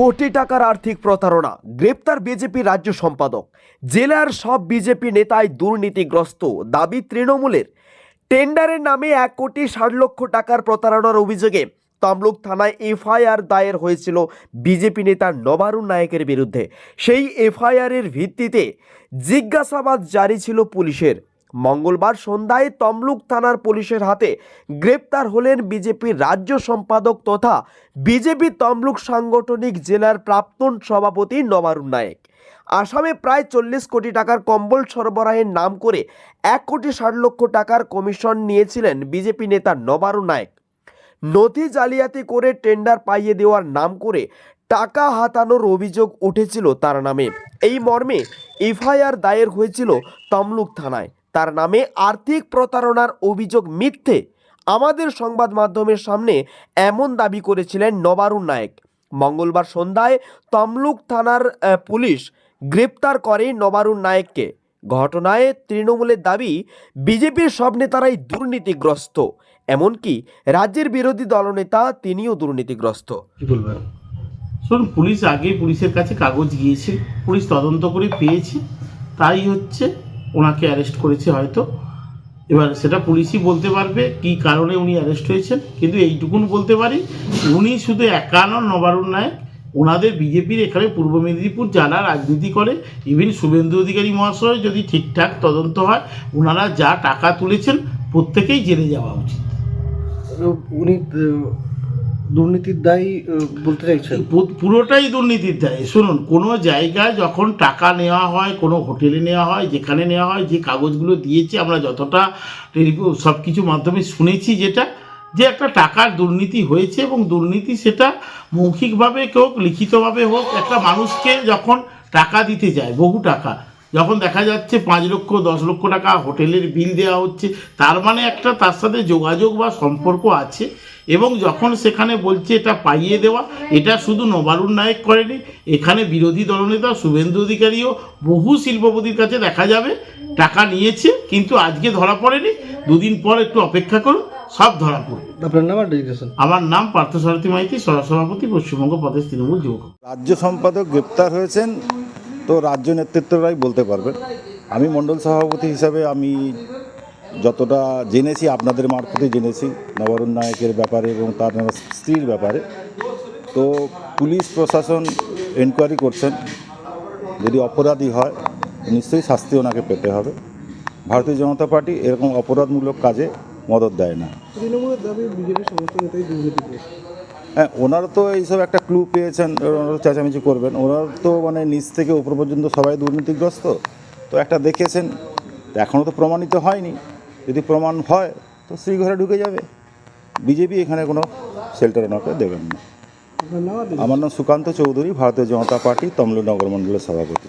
কোটি টাকার আর্থিক প্রতারণা, গ্রেপ্তার বিজেপি রাজ্য সম্পাদক। জেলার সব বিজেপি নেতাই দুর্নীতিগ্রস্ত, দাবি তৃণমূলের। টেন্ডারের নামে এক কোটি ষাট লক্ষ টাকার প্রতারণার অভিযোগে তমলুক থানায় এফআইআর দায়ের হয়েছিল বিজেপি নেতা নবারুণ নায়কের বিরুদ্ধে। সেই এফআইআরের ভিত্তিতে জিজ্ঞাসাবাদ জারি ছিল পুলিশের। মঙ্গলবার সন্ধ্যায় তমলুক থানার পুলিশের হাতে গ্রেপ্তার হলেন বিজেপির রাজ্য সম্পাদক তথা বিজেপি তমলুক সাংগঠনিক জেলার প্রাক্তন সভাপতি নবারুণ নায়েক। আসামে প্রায় চল্লিশ কোটি টাকার কম্বল সরবরাহের নাম করে এক কোটি ষাট লক্ষ টাকার কমিশন নিয়েছিলেন বিজেপি নেতা নবারুণ নায়েক। নথি জালিয়াতি করে টেন্ডার পাইয়ে দেওয়ার নাম করে টাকা হাতানোর অভিযোগ উঠেছিল তার নামে। এই মর্মে এফআইআর দায়ের হয়েছিল তমলুক থানায়। তার নামে আর্থিক প্রতারণার অভিযোগ মিথ্যে। আমাদের সংবাদ মাধ্যমের সামনে এমন দাবি করেছিলেন নবারুণ নায়েক। মঙ্গলবার সন্ধ্যায় তমলুক থানার পুলিশ গ্রেপ্তার করে নবারুণ নায়েককে। ঘটনায় তৃণমূলের দাবি, বিজেপির সব নেতারাই দুর্নীতিগ্রস্ত। এমনকি রাজ্যের বিরোধী দলনেতা তিনিও দুর্নীতিগ্রস্ত। কি বলবেন? শুনুন, পুলিশ আগে পুলিশের কাছে কাগজ গিয়েছে, পুলিশ তদন্ত করে পেয়েছে। তাই হচ্ছে ওনাকে অ্যারেস্ট করেছে হয়তো। এবার সেটা পুলিশই বলতে পারবে কি কারণে উনি অ্যারেস্ট হয়েছেন। কিন্তু এইটুকুন বলতে পারি, উনি শুধু একা নন নবারুণ নায়ক। ওনাদের বিজেপির এখানে পূর্ব মেদিনীপুর যারা রাজনীতি করে ইভেন শুভেন্দু অধিকারী মহাশয় যদি ঠিকঠাক তদন্ত হয় ওনারা যা টাকা তুলেছেন প্রত্যেকেই জেনে যাওয়া উচিত। উনি দুর্নীতির দায়ী বলতে চাইছেন? পুরোটাই দুর্নীতির দায়। শুনুন, কোনো জায়গায় যখন টাকা নেওয়া হয়, কোনো হোটেলে নেওয়া হয়, যেখানে নেওয়া হয়, যে কাগজগুলো দিয়েছে, আমরা যতটা সব কিছু মাধ্যমে শুনেছি যেটা, যে একটা টাকার দুর্নীতি হয়েছে এবং দুর্নীতি সেটা মৌখিকভাবে হোক, লিখিতভাবে হোক, একটা মানুষকে যখন টাকা দিতে যায়, বহু টাকা যখন দেখা যাচ্ছে পাঁচ লক্ষ দশ লক্ষ টাকা হোটেলের বিল দেওয়া হচ্ছে তার মানে একটা তার সাথে যোগাযোগ বা সম্পর্ক আছে। এবং যখন সেখানে বলছে এটা পাইয়ে দেওয়া এটা শুধু নবারুণ নায়ক করেনি এখানে বিরোধী দলনেতা শুভেন্দু অধিকারীও বহু শিল্পপতির কাছে দেখা যাবে টাকা নিয়েছে কিন্তু আজকে ধরা পড়েনি। দুদিন পর একটু অপেক্ষা করুন সব ধরা পড়বে। আপনার নাম আর আমার নাম পার্থসারথী মাইতি সহসভাপতি পশ্চিমবঙ্গ প্রদেশ তৃণমূল যুবক রাজ্য সম্পাদক গ্রেপ্তার হয়েছেন তো রাজ্য নেতৃত্বরাই বলতে পারবেন আমি মণ্ডল সভাপতি হিসাবে আমি যতটা জেনেছি, আপনাদের মারফতে জেনেছি, নবরুণ নায়কের ব্যাপারে এবং তার স্ত্রীর ব্যাপারে। তো পুলিশ প্রশাসন এনকোয়ারি করছেন, যদি অপরাধী হয়, নিশ্চয়ই শাস্তি ওনাকে পেতে হবে। ভারতীয় জনতা পার্টি এরকম অপরাধমূলক কাজে মদত দেয় না। তৃণমূলের দাবি হ্যাঁ ওনারা তো এইসব একটা ক্লু পেয়েছেন ওনারা তো চেঁচামেচি করবেন। ওনারা তো মানে নিচ থেকে উপর পর্যন্ত সবাই দুর্নীতিগ্রস্ত। তো একটা দেখেছেন এখনও তো প্রমাণিত হয়নি। যদি প্রমাণ হয় তো শ্রীঘরে ঢুকে যাবে। বিজেপি এখানে কোনো শেল্টার ওনাকে দেবেন না। আমার নাম সুকান্ত চৌধুরী ভারতীয় জনতা পার্টি তমলু নগর মণ্ডলের সভাপতি।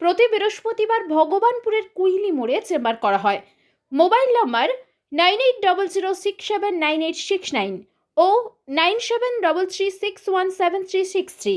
প্রতি বৃহস্পতিবার ভগবানপুরের কুইলি মোড়ে চেম্বার করা হয়। Mobile number nine eight double zero six seven nine eight six nine ও nine seven double three six one seven three six three.